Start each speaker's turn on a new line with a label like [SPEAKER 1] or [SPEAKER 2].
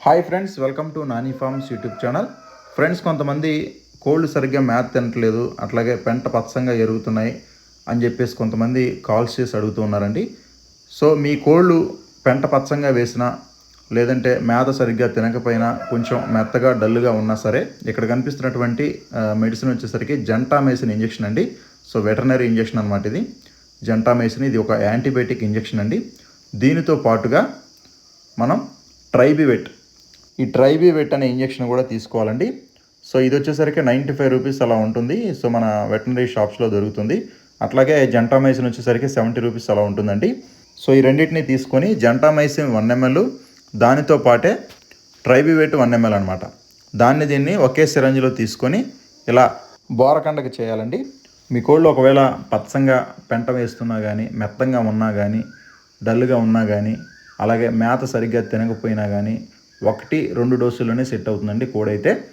[SPEAKER 1] Hi friends welcome to Nani farms YouTube channel. Friends కొంతమంది కోళ్ళు సరిగ్గా మేత తినట్లేదు అట్లాగే పెంట పచ్చంగా ఎరుగుతున్నాయి అని చెప్పేసి కొంతమంది కాల్స్ చేసి అడుగుతూ ఉన్నారండి. సో మీ కోళ్ళు పెంట పచ్చంగా వేసినా లేదంటే మేత సరిగ్గా తినకపోయినా కొంచెం మెత్తగా డల్గా ఉన్నా సరే ఇక్కడ కనిపిస్తున్నటువంటి మెడిసిన్ వచ్చేసరికి జంటామేసిన్ ఇంజెక్షన్ అండి. సో వెటర్నరీ ఇంజెక్షన్ అనమాట ఇది. జంటామేసిన్ ఇది ఒక యాంటీబయాటిక్ ఇంజెక్షన్ అండి. దీనితో పాటుగా మనం ట్రైబివెట్ ఈ ట్రైబివెట్ అనే ఇంజెక్షన్ కూడా తీసుకోవాలండి. సో ఇది వచ్చేసరికి నైంటీ ఫైవ్ రూపీస్ అలా ఉంటుంది. సో మన వెటనరీ షాప్స్లో దొరుకుతుంది. అట్లాగే జంటామైసిన్ వచ్చేసరికి సెవెంటీ రూపీస్ అలా ఉంటుందండి. సో ఈ రెండింటిని తీసుకొని జంటామైసిన్ వన్ ఎంఎల్ దానితో పాటే ట్రైబివేట్ వన్ ఎంఎల్ అనమాట దాన్ని దీన్ని ఒకే సిరంజిలో తీసుకొని ఇలా బోరకండకి చేయాలండి. మీ కోళ్ళు ఒకవేళ పచ్చంగా పెంట వేస్తున్నా కానీ మెత్తంగా ఉన్నా కానీ డల్గా ఉన్నా కానీ అలాగే మేత సరిగ్గా తినకపోయినా కానీ ఒకటి రెండు డోసుల్లోనే సెట్ అవుతుందండి. కోడైతే